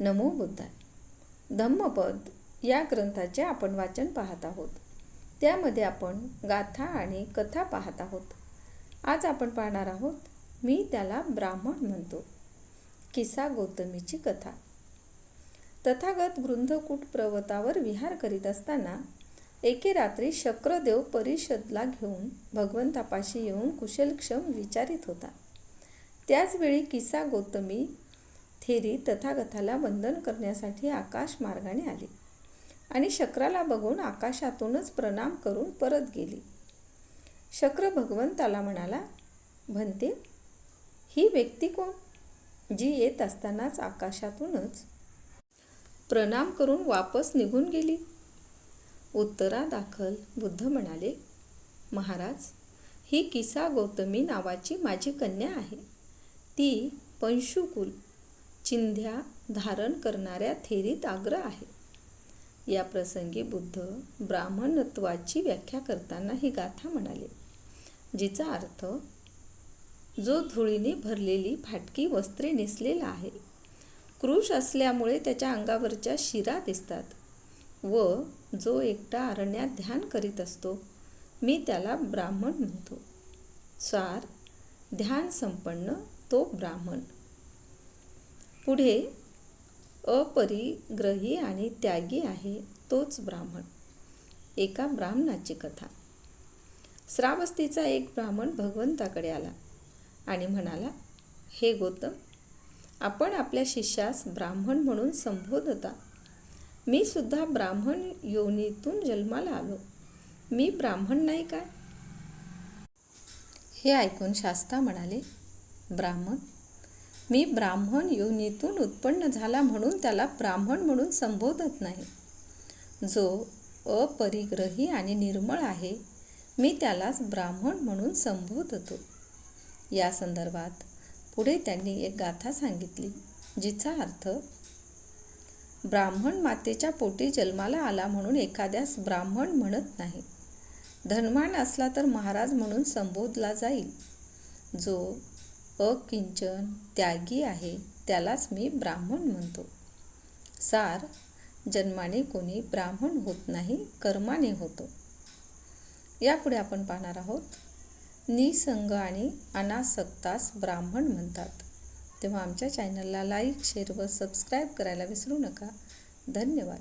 नमो बुद्धाय. धम्मपद या ग्रंथाचे आपण वाचन पाहत आहोत. त्यामध्ये आपण गाथा आणि कथा पाहत आहोत. आज आपण पाहणार आहोत मी त्याला ब्राह्मण म्हणतो. किसा गौतमीची कथा. तथागत वृंदकूट पर्वतावर विहार करीत असताना एके रात्री शक्रदेव परिषदला घेऊन भगवंतापाशी येऊन कुशलक्षम विचारित होता. त्याचवेळी किसा गौतमी थेरी तथागथाला वंदन करण्यासाठी आकाश मार्गाने आली. आणि शक्राला बघून आकाशातूनच प्रणाम करून परत गेली. शक्र भगवंताला म्हणाला म्हणते ही व्यक्ती कोण? जी येत असतानाच आकाशातूनच प्रणाम करून वापस निघून गेली. उत्तरादाखल बुद्ध म्हणाले महाराज ही किसा गौतमी नावाची माझी कन्या आहे. ती पंशुकुल चिंध्या धारण करणाऱ्या थेरीत आग्र आहे. या प्रसंगी बुद्ध ब्राह्मणत्वाची व्याख्या करताना ही गाथा म्हणाले जिचा अर्थ जो धुळीने भरलेली फाटकी वस्त्रे नेसलेला आहे क्रूश असल्यामुळे त्याच्या अंगावरच्या शिरा दिसतात व जो एकटा अरण्यात ध्यान करीत असतो मी त्याला ब्राह्मण म्हणतो. सार ध्यान संपन्न तो ब्राह्मण. पुढे अपरिग्रही आणि त्यागी आहे तोच ब्राह्मण. एका ब्राह्मणाची कथा. श्रावस्तीचा एक ब्राह्मण भगवंताकडे आला आणि म्हणाला हे गौतम आपण आपल्या शिष्यास ब्राह्मण म्हणून संबोधता. मी सुद्धा ब्राह्मण योनीतून जन्माला आलो. मी ब्राह्मण नाही काय हे ऐकून शास्ता म्हणाले ब्राह्मण मी ब्राह्मण योनीतून उत्पन्न झाला म्हणून त्याला ब्राह्मण म्हणून संबोधत नाही. जो अपरिग्रही आणि निर्मळ आहे मी त्यालाच ब्राह्मण म्हणून संबोधतो. या संदर्भात पुढे त्यांनी एक गाथा सांगितली जिचा अर्थ ब्राह्मण मातेच्या पोटी जन्माला आला म्हणून एखाद्यास ब्राह्मण म्हणत नाही. धनवान असला तर महाराज म्हणून संबोधला जाईल. जो अकिंचन त्यागी आहे त्यालाच मी ब्राह्मण म्हणतो. सार जन्माने कोणी ब्राह्मण होत नाही कर्माने होतो. यापुढे आपण पाहणार आहोत निसंग आणि अनासक्तास ब्राह्मण म्हणतात. तेव्हा आमच्या चॅनलला लाईक शेअर व सबस्क्राईब करायला विसरू नका. धन्यवाद.